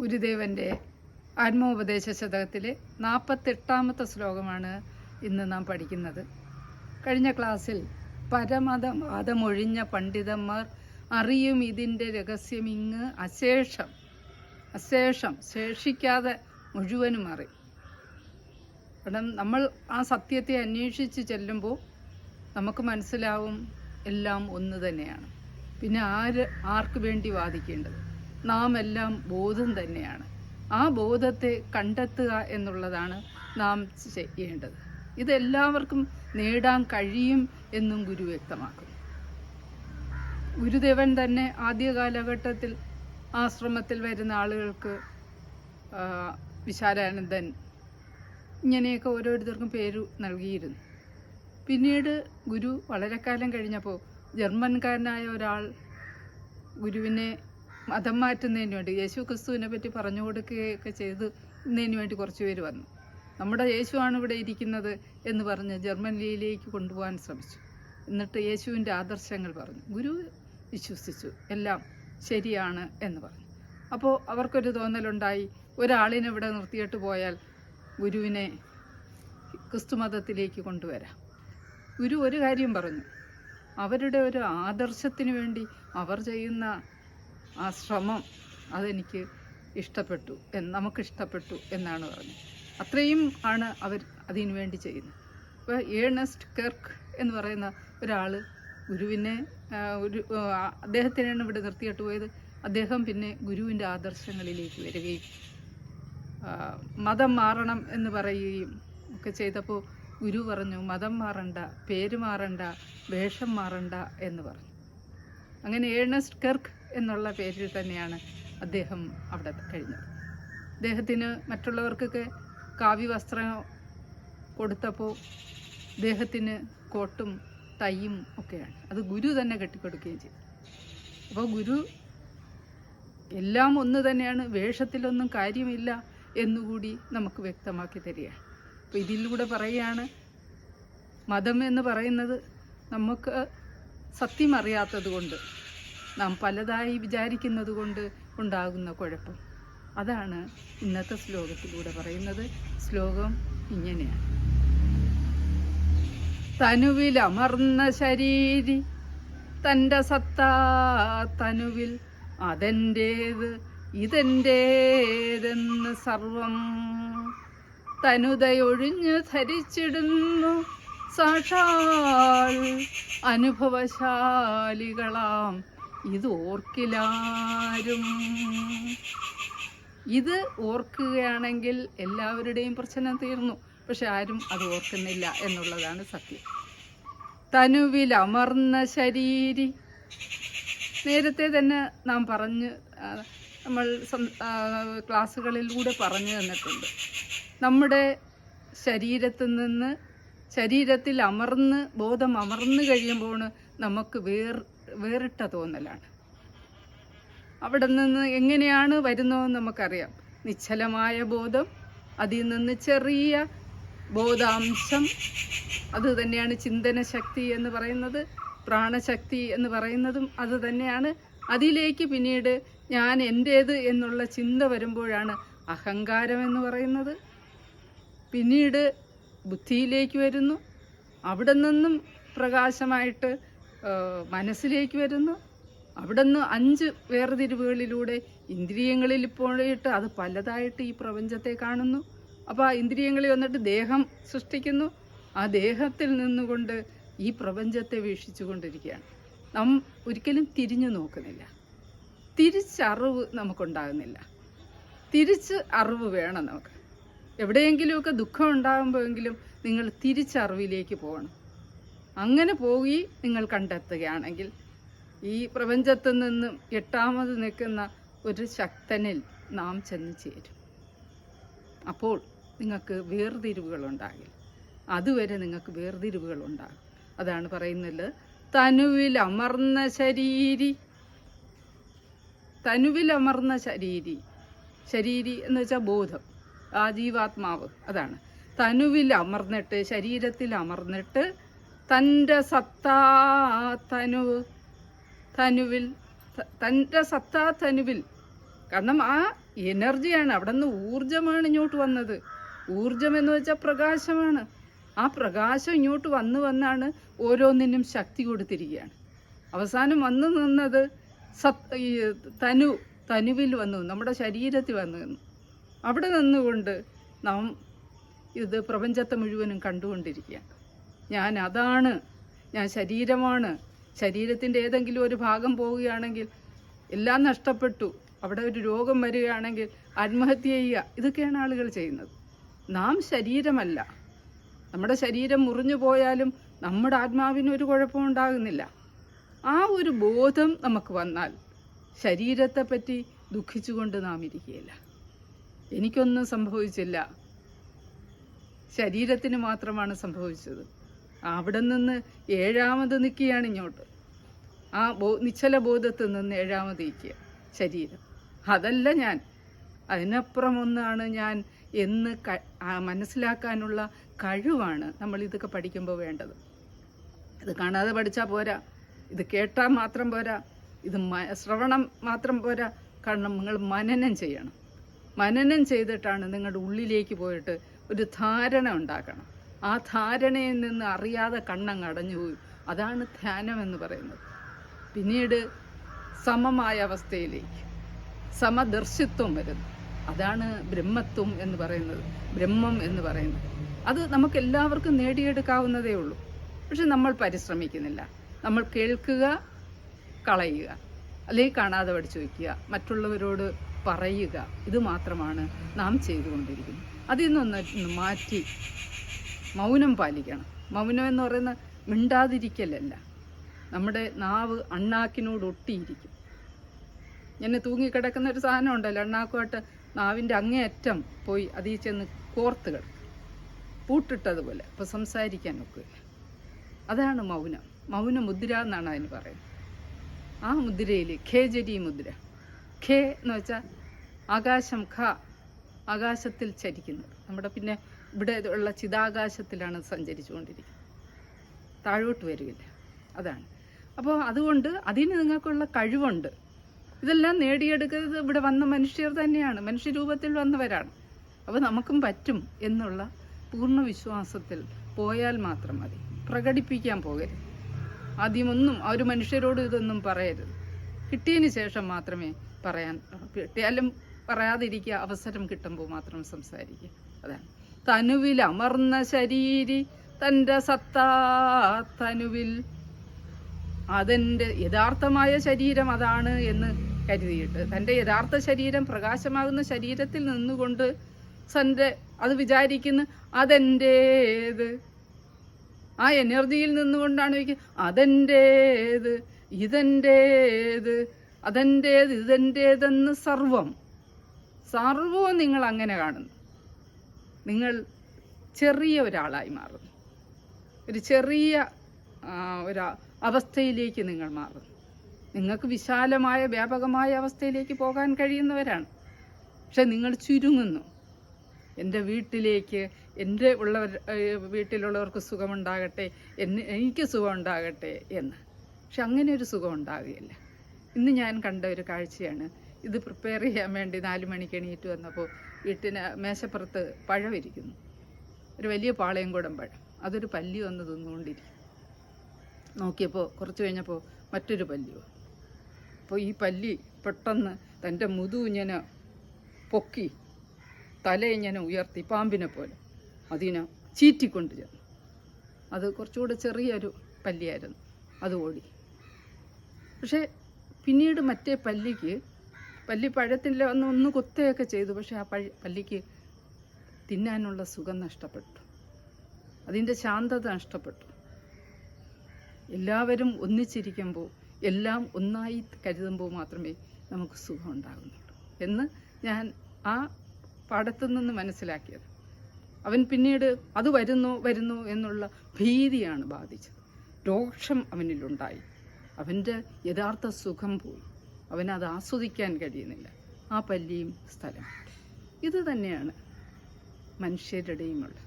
ഗുരുദേവന്റെ ആത്മോപദേശ ശതകത്തിലെ നാൽപ്പത്തെട്ടാമത്തെ ശ്ലോകമാണ് ഇന്ന് നാം പഠിക്കുന്നത്. കഴിഞ്ഞ ക്ലാസ്സിൽ പരമതവാദമൊഴിഞ്ഞ പണ്ഡിതന്മാർ അറിയും ഇതിന്റെ രഹസ്യമിങ്ങ് അശേഷം അശേഷം ശേഷിക്കാതെ മുഴുവനും അറിയും. കാരണം നമ്മൾ ആ സത്യത്തെ അന്വേഷിച്ച് ചെല്ലുമ്പോൾ നമുക്ക് മനസ്സിലാവും എല്ലാം ഒന്ന് തന്നെയാണ്. പിന്നെ ആര് ആർക്ക് വേണ്ടി വാദിക്കേണ്ടത്? നാം എല്ലാം ബോധം തന്നെയാണ്. ആ ബോധത്തെ കണ്ടെത്തുക എന്നുള്ളതാണ് നാം ചെയ്യേണ്ടത്. ഇതെല്ലാവർക്കും നേടാൻ കഴിയും എന്നും ഗുരു വ്യക്തമാക്കുന്നു. ഗുരുദേവൻ തന്നെ ആദ്യ കാലഘട്ടത്തിൽ ആശ്രമത്തിൽ വരുന്ന ആളുകൾക്ക് വിശാലാനന്ദൻ ഇങ്ങനെയൊക്കെ ഓരോരുത്തർക്കും പേര് നൽകിയിരുന്നു. പിന്നീട് ഗുരു വളരെ കാലം കഴിഞ്ഞപ്പോൾ ജർമ്മൻകാരനായ ഒരാൾ ഗുരുവിനെ മതം മാറ്റുന്നതിന് വേണ്ടി യേശു ക്രിസ്തുവിനെ പറ്റി പറഞ്ഞു കൊടുക്കുകയൊക്കെ ചെയ്തതിന് വേണ്ടി കുറച്ച് പേര് വന്നു. നമ്മുടെ യേശുവാണ് ഇവിടെ ഇരിക്കുന്നത് എന്ന് പറഞ്ഞ് ജർമ്മനിയിലേക്ക് കൊണ്ടുപോകാൻ ശ്രമിച്ചു. എന്നിട്ട് യേശുവിന്റെ ആദർശങ്ങൾ പറഞ്ഞു. ഗുരു വിശ്വസിച്ചു എല്ലാം ശരിയാണ് എന്ന് പറഞ്ഞു. അപ്പോൾ അവർക്കൊരു തോന്നലുണ്ടായി ഒരാളിനെ ഇവിടെ നിർത്തിയിട്ട് പോയാൽ ഗുരുവിനെ ക്രിസ്തുമതത്തിലേക്ക് കൊണ്ടുവരാം. ഗുരു ഒരു കാര്യം പറഞ്ഞു അവരുടെ ഒരു ആദർശത്തിന് വേണ്ടി അവർ ചെയ്യുന്ന ആ ശ്രമം അതെനിക്ക് ഇഷ്ടപ്പെട്ടു നമുക്കിഷ്ടപ്പെട്ടു എന്നാണ് പറഞ്ഞത്. അത്രയും ആണ് അവർ അതിനു വേണ്ടി ചെയ്യുന്നത്. ഇപ്പോൾ ഏണസ്റ്റ് കെർക്ക് എന്ന് പറയുന്ന ഒരാൾ ഗുരുവിനെ ഒരു അദ്ദേഹത്തിനാണ് ഇവിടെ നിർത്തിയിട്ട് പോയത്. അദ്ദേഹം പിന്നെ ഗുരുവിന്റെ ആദർശങ്ങളിലേക്ക് വരികയും മതം മാറണം എന്ന് പറയുകയും ഒക്കെ ചെയ്തപ്പോൾ ഗുരു പറഞ്ഞു മതം മാറണ്ട പേര് മാറണ്ട വേഷം മാറണ്ട എന്ന് പറഞ്ഞു. അങ്ങനെ ഏണസ്റ്റ് കെർക്ക് എന്നുള്ള പേരിൽ തന്നെയാണ് അദ്ദേഹം അവിടെ കഴിഞ്ഞത്. അദ്ദേഹത്തിന് മറ്റുള്ളവർക്കൊക്കെ കാവ്യ വസ്ത്രം കൊടുത്തപ്പോൾ അദ്ദേഹത്തിന് കോട്ടും തയ്യും ഒക്കെയാണ്. അത് ഗുരു തന്നെ കെട്ടിക്കൊടുക്കുകയും ചെയ്തു. അപ്പോൾ ഗുരു എല്ലാം ഒന്ന് തന്നെയാണ് വേഷത്തിലൊന്നും കാര്യമില്ല എന്നുകൂടി നമുക്ക് വ്യക്തമാക്കി തരികയാണ്. അപ്പോൾ ഇതിലൂടെ പറയുകയാണ് മതം എന്ന് പറയുന്നത് നമുക്ക് സത്യം അറിയാത്തത് കൊണ്ട് നാം പലതായി വിചാരിക്കുന്നത് കൊണ്ട് ഉണ്ടാകുന്ന കുഴപ്പം. അതാണ് ഇന്നത്തെ ശ്ലോകത്തിലൂടെ പറയുന്നത്. ശ്ലോകം ഇങ്ങനെയാണ്. തനുവിൽ അമർന്ന ശരീരി തന്റെ സത്താ തനുവിൽ അതെന്റേത് ഇതെന്റേതെന്ന് സർവം തനുതയൊഴിഞ്ഞ് ധരിച്ചിടുന്നു. സാക്ഷാൽ അനുഭവശാലികളാം ഇത് ഓർക്കിലാരും ഇത് ഓർക്കുകയാണെങ്കിൽ എല്ലാവരുടെയും പ്രശ്നം തീർന്നു. പക്ഷെ ആരും അത് ഓർക്കുന്നില്ല എന്നുള്ളതാണ് സത്യം. തനുവിൽ അമർന്ന ശരീരി. നേരത്തെ തന്നെ നാം പറഞ്ഞ് നമ്മൾ ക്ലാസ്സുകളിലൂടെ പറഞ്ഞു തന്നിട്ടുണ്ട്. നമ്മുടെ ശരീരത്തിൽ നിന്ന് ശരീരത്തിൽ അമർന്ന് ബോധം അമർന്നു കഴിയുമ്പോൾ നമുക്ക് വേർ വേറിട്ട തോന്നലാണ്. അവിടെ നിന്ന് എങ്ങനെയാണ് വരുന്നതെന്ന് നമുക്കറിയാം. നിശ്ചലമായ ബോധം അതിൽ നിന്ന് ചെറിയ ബോധാംശം അത് തന്നെയാണ് ചിന്തന ശക്തി എന്ന് പറയുന്നത് പ്രാണശക്തി എന്ന് പറയുന്നതും അത് തന്നെയാണ്. അതിലേക്ക് പിന്നീട് ഞാൻ എന്റേത് എന്നുള്ള ചിന്ത വരുമ്പോഴാണ് അഹങ്കാരം എന്ന് പറയുന്നത്. പിന്നീട് ബുദ്ധിയിലേക്ക് വരുന്നു. അവിടെ നിന്നും പ്രകാശമായിട്ട് മനസ്സിലേക്ക് വരുന്നു. അവിടെ നിന്ന് അഞ്ച് വേർതിരിവുകളിലൂടെ ഇന്ദ്രിയങ്ങളിൽ പോയിട്ട് അത് പലതായിട്ട് ഈ പ്രപഞ്ചത്തെ കാണുന്നു. അപ്പോൾ ആ ഇന്ദ്രിയങ്ങളിൽ വന്നിട്ട് ദേഹം സൃഷ്ടിക്കുന്നു. ആ ദേഹത്തിൽ നിന്നുകൊണ്ട് ഈ പ്രപഞ്ചത്തെ വീക്ഷിച്ചു കൊണ്ടിരിക്കുകയാണ് നാം ഒരിക്കലും തിരിഞ്ഞു നോക്കുന്നില്ല. തിരിച്ചറിവ് നമുക്കുണ്ടാകുന്നില്ല. തിരിച്ച് അറിവ് വേണം നമുക്ക്. എവിടെയെങ്കിലുമൊക്കെ ദുഃഖം ഉണ്ടാകുമ്പോഴെങ്കിലും നിങ്ങൾ തിരിച്ചറിവിലേക്ക് പോകണം. അങ്ങനെ പോയി നിങ്ങൾ കണ്ടെത്തുകയാണെങ്കിൽ ഈ പ്രപഞ്ചത്തിൽ നിന്നും എട്ടാമത് നിൽക്കുന്ന ഒരു ശക്തനിൽ നാം ചെന്ന് ചേരും. അപ്പോൾ നിങ്ങൾക്ക് വേർതിരിവുകൾ ഉണ്ടാകില്ല അതുവരെ നിങ്ങൾക്ക് വേർതിരിവുകൾ ഉണ്ടാകും അതാണ് പറയുന്നത് തനുവിൽ അമർന്ന ശരീരി. തനുവിൽ അമർന്ന ശരീരി. ശരീരി എന്ന് വെച്ചാൽ ബോധം ആ ജീവാത്മാവ് അതാണ്. തനുവിൽ അമർന്നിട്ട് ശരീരത്തിൽ അമർന്നിട്ട് തന്റെ സത്താ തനുവ് തനുവിൽ തന്റെ സത്താ തനുവിൽ. കാരണം ആ എനർജിയാണ്. അവിടെ നിന്ന് ഊർജമാണ് ഇങ്ങോട്ട് വന്നത്. ഊർജം എന്ന് വെച്ചാൽ പ്രകാശമാണ്. ആ പ്രകാശം ഇങ്ങോട്ട് വന്ന് വന്നാണ് ഓരോന്നിനും ശക്തി കൊടുത്തിരിക്കുകയാണ്. അവസാനം വന്നു നിന്നത് സത് തനു തനുവിൽ വന്നു നമ്മുടെ ശരീരത്തിൽ വന്നു നിന്നു. അവിടെ നിന്നുകൊണ്ട് നാം ഇത് പ്രപഞ്ചത്തെ മുഴുവനും കണ്ടുകൊണ്ടിരിക്കുകയാണ്. ഞാൻ അതാണ്. ഞാൻ ശരീരമാണ്. ശരീരത്തിന്റെ ഏതെങ്കിലും ഒരു ഭാഗം പോവുകയാണെങ്കിൽ എല്ലാം നഷ്ടപ്പെട്ടു. അവിടെ ഒരു രോഗം വരികയാണെങ്കിൽ ആത്മഹത്യ ചെയ്യുക. ഇതൊക്കെയാണ് ആളുകൾ ചെയ്യുന്നത്. നാം ശരീരമല്ല. നമ്മുടെ ശരീരം മുറിഞ്ഞു പോയാലും നമ്മുടെ ആത്മാവിന് ഒരു കുഴപ്പവും ഉണ്ടാകുന്നില്ല. ആ ഒരു ബോധം നമുക്ക് വന്നാൽ ശരീരത്തെ പറ്റി ദുഃഖിച്ചുകൊണ്ട് നാം ഇരിക്കുകയില്ല. എനിക്കൊന്നും സംഭവിച്ചില്ല. ശരീരത്തിന് മാത്രമാണ് സംഭവിച്ചത്. അവിടെ നിന്ന് ഏഴാമത് നിൽക്കുകയാണ് ഇങ്ങോട്ട്. ആ ബോ നിശ്ചല ബോധത്തിൽ നിന്ന് ഏഴാമത് നിൽക്കുക ശരീരം. അതല്ല ഞാൻ. അതിനപ്പുറം ഒന്നാണ് ഞാൻ എന്ന് ക- മനസ്സിലാക്കാനുള്ള കഴിവാണ് നമ്മൾ ഇതൊക്കെ പഠിക്കുമ്പോൾ വേണ്ടത്. ഇത് കാണാതെ പഠിച്ചാൽ പോരാ. ഇത് കേട്ടാൽ മാത്രം പോരാ. ഇത് ശ്രവണം മാത്രം പോരാ. കാരണം നിങ്ങൾ മനനം ചെയ്യണം. മനനം ചെയ്തിട്ടാണ് നിങ്ങളുടെ ഉള്ളിലേക്ക് പോയിട്ട് ഒരു ധാരണ ഉണ്ടാക്കണം. ആ ധാരണയിൽ നിന്ന് അറിയാതെ കണ്ണങ്ങ് അടഞ്ഞുപോയി അതാണ് ധ്യാനം എന്ന് പറയുന്നത്. പിന്നീട് സമമായ അവസ്ഥയിലേക്ക്. സമദർശിത്വം വരുന്നു. അതാണ് ബ്രഹ്മത്വം എന്ന് പറയുന്നത്. ബ്രഹ്മം എന്ന് പറയുന്നത്. അത് നമുക്ക് എല്ലാവർക്കും നേടിയെടുക്കാവുന്നതേ ഉള്ളൂ. പക്ഷെ നമ്മൾ പരിശ്രമിക്കുന്നില്ല. നമ്മൾ കേൾക്കുക കളയുക. അല്ലെങ്കിൽ കാണാതെ പഠിച്ചു വയ്ക്കുക. മറ്റുള്ളവരോട് പറയുക. ഇത് മാത്രമാണ് നാം ചെയ്തുകൊണ്ടിരിക്കുന്നത്. അതിൽ നിന്നൊന്ന് മാറ്റി മൗനം പാലിക്കണം. മൗനം എന്ന് പറയുന്ന മിണ്ടാതിരിക്കലല്ല. നമ്മുടെ നാവ് അണ്ണാക്കിനോട് ഒട്ടിയിരിക്കും. ഇങ്ങനെ തൂങ്ങിക്കിടക്കുന്ന ഒരു സാധനം ഉണ്ടല്ലോ അണ്ണാക്കുമായിട്ട് നാവിന്റെ അങ്ങേയറ്റം പോയി അതിൽ ചെന്ന് കോർത്ത് കിടക്കും. പൂട്ടിട്ടതുപോലെ അപ്പോൾ സംസാരിക്കാൻ ഒക്കില്ല. അതാണ് മൗനം. മൗന മുദ്ര എന്നാണ് അതിന് പറയുന്നത്. ആ മുദ്രയിൽ ഖേജരി മുദ്ര. ഖേ എന്ന് വെച്ചാൽ ആകാശം ഖ ആകാശത്തിൽ ചരിക്കുന്നത്. നമ്മുടെ പിന്നെ ഇവിടെ ഉള്ള ചിതാകാശത്തിലാണ് സഞ്ചരിച്ചുകൊണ്ടിരിക്കുന്നത്. താഴോട്ട് വരികയില്ല. അതാണ്. അപ്പോൾ അതുകൊണ്ട് അതിന് നിങ്ങൾക്കുള്ള കഴിവുണ്ട്. ഇതെല്ലാം നേടിയെടുക്കുന്നത് ഇവിടെ വന്ന മനുഷ്യർ തന്നെയാണ്. മനുഷ്യരൂപത്തിൽ വന്നവരാണ്. അപ്പോൾ നമുക്കും പറ്റും എന്നുള്ള പൂർണ വിശ്വാസത്തിൽ പോയാൽ മാത്രം മതി. പ്രകടിപ്പിക്കാൻ പോകരുത്. ആദ്യമൊന്നും ആ ഒരു മനുഷ്യരോട് ഇതൊന്നും പറയരുത്. കിട്ടിയതിന് ശേഷം മാത്രമേ പറയാൻ കിട്ടിയാലും പറയാതിരിക്കുക അവസരം കിട്ടുമ്പോൾ മാത്രം സംസാരിക്കുക. അതാണ്. തനുവിൽ അമർന്ന ശരീരി തന്റെ സത്താ തനുവിൽ. അതെന്റെ യഥാർത്ഥമായ ശരീരം അതാണ് എന്ന് കരുതിയിട്ട് തന്റെ യഥാർത്ഥ ശരീരം പ്രകാശമാകുന്ന ശരീരത്തിൽ നിന്നുകൊണ്ട് തന്റെ അത് വിചാരിക്കുന്നു അതെന്റേത്. ആ എനർജിയിൽ നിന്നുകൊണ്ടാണ് അതെന്റേത് ഇതെന്റേത് അതെന്റേത് ഇതെന്റേതെന്ന് സർവം. സർവവും നിങ്ങൾ അങ്ങനെ കാണുന്നു. നിങ്ങൾ ചെറിയ ഒരാളായി മാറും ഒരു ചെറിയ ഒരു അവസ്ഥയിലേക്ക് നിങ്ങൾ മാറും നിങ്ങൾക്ക് വിശാലമായ വ്യാപകമായ അവസ്ഥയിലേക്ക് പോകാൻ കഴിയുന്നവരാണ്. പക്ഷെ നിങ്ങൾ ചുരുങ്ങുന്നു. എന്റെ വീട്ടിലേക്ക് എന്റെ ഉള്ളവർ വീട്ടിലുള്ളവർക്ക് സുഖമുണ്ടാകട്ടെ എന്നെ എനിക്ക് സുഖമുണ്ടാകട്ടെ എന്ന്. പക്ഷെ അങ്ങനെ ഒരു സുഖം ഉണ്ടാകുകയില്ല. ഇന്ന് ഞാൻ കണ്ട ഒരു കാഴ്ചയാണ്. ഇത് പ്രിപ്പയർ ചെയ്യാൻ വേണ്ടി നാല് മണിക്ക് എണീറ്റ് വന്നപ്പോൾ വീട്ടിന് മേശപ്പുറത്ത് പഴം ഇരിക്കുന്നു ഒരു വലിയ പാളയംകുടം പഴം. അതൊരു പല്ലി വന്ന് തിന്നുകൊണ്ടിരിക്കും. നോക്കിയപ്പോൾ കുറച്ച് കഴിഞ്ഞപ്പോൾ മറ്റൊരു പല്ലി വന്നു അപ്പോൾ ഈ പല്ലി പെട്ടെന്ന് തന്റെ മുതു ഇങ്ങനെ പൊക്കി തല ഇങ്ങനെ ഉയർത്തി പാമ്പിനെ പോലെ അതിനെ ചീറ്റിക്കൊണ്ട് ചെന്നു. അത് കുറച്ചുകൂടെ ചെറിയൊരു പല്ലിയായിരുന്നു. അത് ഓടി. പക്ഷേ പിന്നീട് മറ്റേ പല്ലിക്ക് പല്ലി പഴത്തിന്റെ ഒന്ന് ഒന്ന് കുത്തുകയൊക്കെ ചെയ്തു. പക്ഷേ ആ പഴ പല്ലിക്ക് തിന്നാനുള്ള സുഖം നഷ്ടപ്പെട്ടു. അതിന്റെ ശാന്തത നഷ്ടപ്പെട്ടു. എല്ലാവരും ഒന്നിച്ചിരിക്കുമ്പോൾ എല്ലാം ഒന്നായി കരുതുമ്പോൾ മാത്രമേ നമുക്ക് സുഖം ഉണ്ടാകുന്നുള്ളൂ എന്ന് ഞാൻ ആ പാടത്തു നിന്ന് മനസ്സിലാക്കിയത്. അവൻ പിന്നീട് അത് വരുന്നു വരുന്നു എന്നുള്ള ഭീതിയാണ് ബാധിച്ചത്. രോക്ഷം അവനിലുണ്ടായി. അവന്റെ യഥാർത്ഥ സുഖം പോയി. അവനത് ആസ്വദിക്കാൻ കഴിയുന്നില്ല. ആ പല്ലിയും സ്ഥലം. ഇത് തന്നെയാണ് മനുഷ്യരുടെയുമുള്ളത്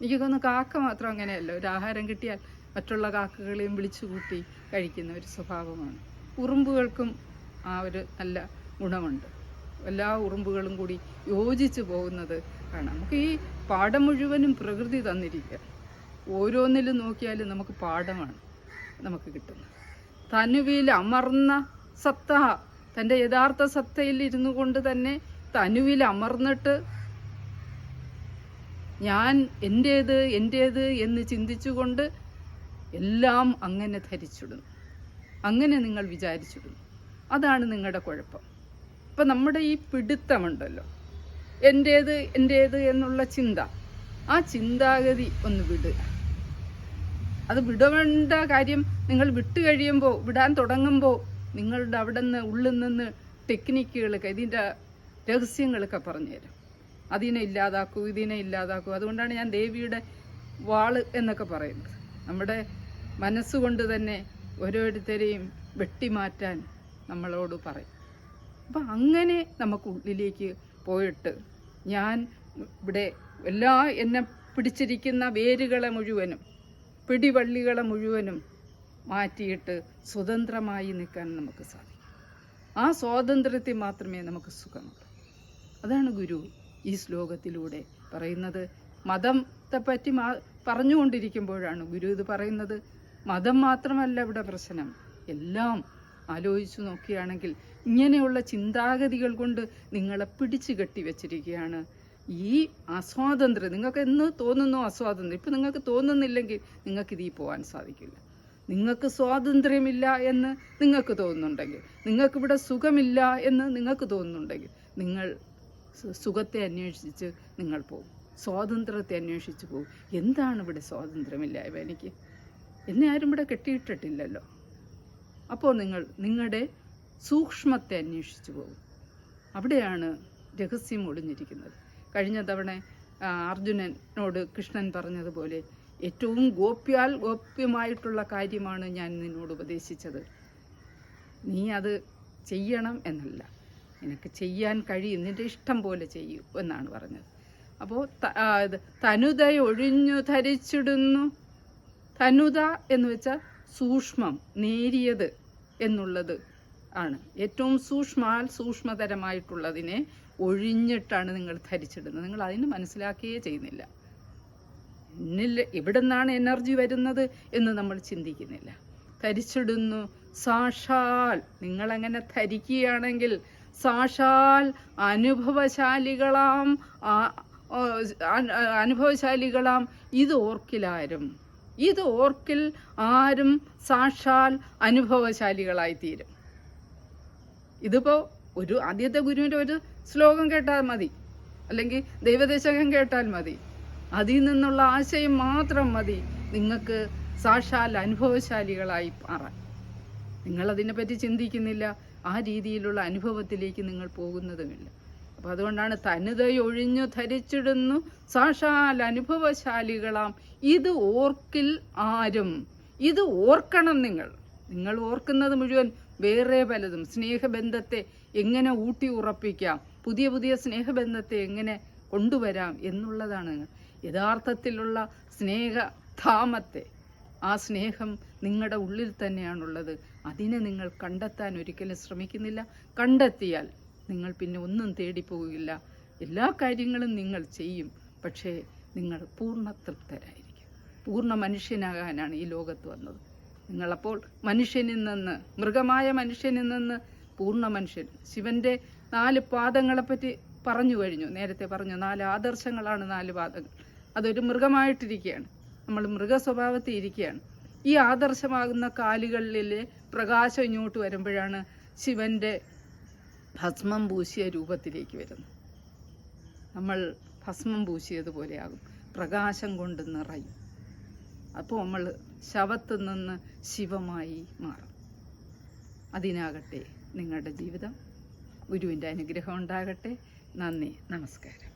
എനിക്ക് തോന്നുന്നു കാക്ക മാത്രം അങ്ങനെയല്ല. ഒരു ആഹാരം കിട്ടിയാൽ മറ്റുള്ള കാക്കകളെയും വിളിച്ചു കൂട്ടി കഴിക്കുന്ന ഒരു സ്വഭാവമാണ്. ഉറുമ്പുകൾക്കും ആ ഒരു നല്ല ഗുണമുണ്ട്. എല്ലാ ഉറുമ്പുകളും കൂടി യോജിച്ച് പോകുന്നത് കാണാം. നമുക്ക് ഈ പാഠം മുഴുവനും പ്രകൃതി തന്നിരിക്കുക. ഓരോന്നിലും നോക്കിയാലും നമുക്ക് പാഠമാണ് നമുക്ക് കിട്ടുന്നത്. തനുവിൽ അമർന്ന സത്ത തന്റെ യഥാർത്ഥ സത്തയിൽ ഇരുന്നു കൊണ്ട് തന്നെ തനുവിൽ അമർന്നിട്ട് ഞാൻ എന്റേത് എന്റേത് എന്ന് ചിന്തിച്ചുകൊണ്ട് എല്ലാം അങ്ങനെ ധരിച്ചിടുന്നു. അങ്ങനെ നിങ്ങൾ വിചാരിച്ചിടുന്നു. അതാണ് നിങ്ങളുടെ കുഴപ്പം. ഇപ്പം നമ്മുടെ ഈ പിടുത്തമുണ്ടല്ലോ. എന്റേത് എന്റേത് എന്നുള്ള ചിന്ത. ആ ചിന്താഗതി ഒന്ന് വിടുക അത് വിടവേണ്ട കാര്യം നിങ്ങൾ വിട്ടു കഴിയുമ്പോൾ വിടാൻ തുടങ്ങുമ്പോൾ നിങ്ങളുടെ അവിടെ നിന്ന് ഉള്ളിൽ നിന്ന് ടെക്നിക്കുകളൊക്കെ ഇതിന്റെ രഹസ്യങ്ങളൊക്കെ പറഞ്ഞുതരും. അതിനെ ഇല്ലാതാക്കൂ ഇതിനെ ഇല്ലാതാക്കൂ. അതുകൊണ്ടാണ് ഞാൻ ദേവിയുടെ വാൾ എന്നൊക്കെ പറയുന്നത്. നമ്മുടെ മനസ്സുകൊണ്ട് തന്നെ ഓരോരുത്തരെയും വെട്ടിമാറ്റാൻ നമ്മളോട് പറയും. അപ്പം അങ്ങനെ നമുക്ക് ഉള്ളിലേക്ക് പോയിട്ട് ഞാൻ ഇവിടെ എല്ലാ എന്നെ പിടിച്ചിരിക്കുന്ന വേരുകളെ മുഴുവനും പിടിവള്ളികളെ മുഴുവനും മാറ്റിയിട്ട് സ്വതന്ത്രമായി നിൽക്കാൻ നമുക്ക് സാധിക്കും. ആ സ്വാതന്ത്ര്യത്തിൽ മാത്രമേ നമുക്ക് സുഖമുള്ളൂ. അതാണ് ഗുരു ഈ ശ്ലോകത്തിലൂടെ പറയുന്നത്. മതത്തെ പറ്റി മാ പറഞ്ഞുകൊണ്ടിരിക്കുമ്പോഴാണ് ഗുരു ഇത് പറയുന്നത്. മതം മാത്രമല്ല ഇവിടെ പ്രശ്നം. എല്ലാം ആലോചിച്ചു നോക്കുകയാണെങ്കിൽ ഇങ്ങനെയുള്ള ചിന്താഗതികൾ കൊണ്ട് നിങ്ങളെ പിടിച്ചു കെട്ടി വെച്ചിരിക്കുകയാണ്. ഈ അസ്വാതന്ത്ര്യം നിങ്ങൾക്ക് എന്ന് തോന്നുന്നു അസ്വാതന്ത്ര്യം? ഇപ്പം നിങ്ങൾക്ക് തോന്നുന്നില്ലെങ്കിൽ നിങ്ങൾക്ക് ഇതിൽ പോകാൻ സാധിക്കില്ല. നിങ്ങൾക്ക് സ്വാതന്ത്ര്യമില്ല എന്ന് നിങ്ങൾക്ക് തോന്നുന്നുണ്ടെങ്കിൽ നിങ്ങൾക്കിവിടെ സുഖമില്ല എന്ന് നിങ്ങൾക്ക് തോന്നുന്നുണ്ടെങ്കിൽ നിങ്ങൾ സുഖത്തെ അന്വേഷിച്ച് നിങ്ങൾ പോകും. സ്വാതന്ത്ര്യത്തെ അന്വേഷിച്ച് പോകും. എന്താണ് ഇവിടെ സ്വാതന്ത്ര്യമില്ലായ്മ എനിക്ക്? എന്നെ ആരും ഇവിടെ കെട്ടിയിട്ടിട്ടില്ലല്ലോ. അപ്പോൾ നിങ്ങൾ നിങ്ങളുടെ സൂക്ഷ്മത്തെ അന്വേഷിച്ചു പോകും. അവിടെയാണ് രഹസ്യം ഒളിഞ്ഞിരിക്കുന്നത്. കഴിഞ്ഞ തവണ അർജുനനോട് കൃഷ്ണൻ പറഞ്ഞതുപോലെ ഏറ്റവും ഗോപ്യാൽ ഗോപ്യമായിട്ടുള്ള കാര്യമാണ് ഞാൻ നിന്നോട് ഉപദേശിച്ചത്. നീ അത് ചെയ്യണം എന്നല്ല. നിനക്ക് ചെയ്യാൻ കഴിയും. നിന്റെ ഇഷ്ടം പോലെ ചെയ്യൂ എന്നാണ് പറഞ്ഞത്. അപ്പോൾ തനുത ഒഴിഞ്ഞു ധരിച്ചിടുന്നു. തനുത എന്ന് വെച്ചാൽ സൂക്ഷ്മം നേരിയത് എന്നുള്ളത് ആണ്. ഏറ്റവും സൂക്ഷ്മാൽ സൂക്ഷ്മതരമായിട്ടുള്ളതിനെ ഒഴിഞ്ഞിട്ടാണ് നിങ്ങൾ ധരിച്ചിടുന്നത്. നിങ്ങൾ അതിന് മനസ്സിലാക്കുകയേ ചെയ്യുന്നില്ല. എന്നിൽ ഇവിടെ നിന്നാണ് എനർജി വരുന്നത് എന്ന് നമ്മൾ ചിന്തിക്കുന്നില്ല. ധരിച്ചിടുന്നു സാക്ഷാൽ നിങ്ങളങ്ങനെ ധരിക്കുകയാണെങ്കിൽ സാക്ഷാൽ അനുഭവശാലികളാം അനുഭവശാലികളാം. ഇത് ഓർക്കിലാരും. ഇത് ഓർക്കിൽ ആരും സാക്ഷാൽ അനുഭവശാലികളായി തീരും ഇതിപ്പോ ഒരു ആദ്യത്തെ ഗുരുവിന്റെ ഒരു ശ്ലോകം കേട്ടാൽ മതി. അല്ലെങ്കിൽ ദൈവദേശകം കേട്ടാൽ മതി. അതിൽ നിന്നുള്ള ആശയം മാത്രം മതി. നിങ്ങൾക്ക് സാക്ഷാൽ അനുഭവശാലികളായി മാറാൻ. നിങ്ങൾ അതിനെപ്പറ്റി ചിന്തിക്കുന്നില്ല. ആ രീതിയിലുള്ള അനുഭവത്തിലേക്ക് നിങ്ങൾ പോകുന്നതുമില്ല. അപ്പം അതുകൊണ്ടാണ് തനുതയൊഴിഞ്ഞു ധരിച്ചിടുന്നു. സാക്ഷാൽ അനുഭവശാലികളാം. ഇത് ഓർക്കിൽ ആരും. ഇത് ഓർക്കണം നിങ്ങൾ. നിങ്ങൾ ഓർക്കുന്നത് മുഴുവൻ വേറെ പലതും. സ്നേഹബന്ധത്തെ എങ്ങനെ ഊട്ടി ഉറപ്പിക്കാം? പുതിയ പുതിയ സ്നേഹബന്ധത്തെ എങ്ങനെ കൊണ്ടുവരാം എന്നുള്ളതാണ് യഥാർത്ഥത്തിലുള്ള സ്നേഹധാമത്തെ ആ സ്നേഹം നിങ്ങളുടെ ഉള്ളിൽ തന്നെയാണുള്ളത്. അതിനെ നിങ്ങൾ കണ്ടെത്താൻ ഒരിക്കലും ശ്രമിക്കുന്നില്ല. കണ്ടെത്തിയാൽ നിങ്ങൾ പിന്നെ ഒന്നും തേടിപ്പോകില്ല എല്ലാ കാര്യങ്ങളും നിങ്ങൾ ചെയ്യും. പക്ഷേ നിങ്ങൾ പൂർണ തൃപ്തരായിരിക്കും. പൂർണ മനുഷ്യനാകാനാണ് ഈ ലോകത്ത് വന്നത്. നിങ്ങളപ്പോൾ മനുഷ്യനിൽ നിന്ന് മൃഗമായ മനുഷ്യനിൽ നിന്ന് പൂർണ മനുഷ്യൻ. ശിവന്റെ നാല് പാദങ്ങളെപ്പറ്റി പറഞ്ഞു കഴിഞ്ഞു. നേരത്തെ പറഞ്ഞു നാല് ആദർശങ്ങളാണ് നാല് പാദങ്ങൾ. അതൊരു മൃഗമായിട്ടിരിക്കുകയാണ്. നമ്മൾ മൃഗ സ്വഭാവത്തിൽ ഇരിക്കുകയാണ്. ഈ ആദർശമാകുന്ന കാലുകളിലെ പ്രകാശം ഇങ്ങോട്ട് വരുമ്പോഴാണ് ശിവന്റെ ഭസ്മം പൂശിയ രൂപത്തിലേക്ക് വരുന്നത്. നമ്മൾ ഭസ്മം പൂശിയതുപോലെയാകും. പ്രകാശം കൊണ്ട് നിറയും. അപ്പോൾ നമ്മൾ ശവത്തിൽ നിന്ന് ശിവമായി മാറും. അതിനാകട്ടെ നിങ്ങളുടെ ജീവിതം. ഗുരുവിന്റെ അനുഗ്രഹം ഉണ്ടാകട്ടെ. നന്ദി. നമസ്കാരം.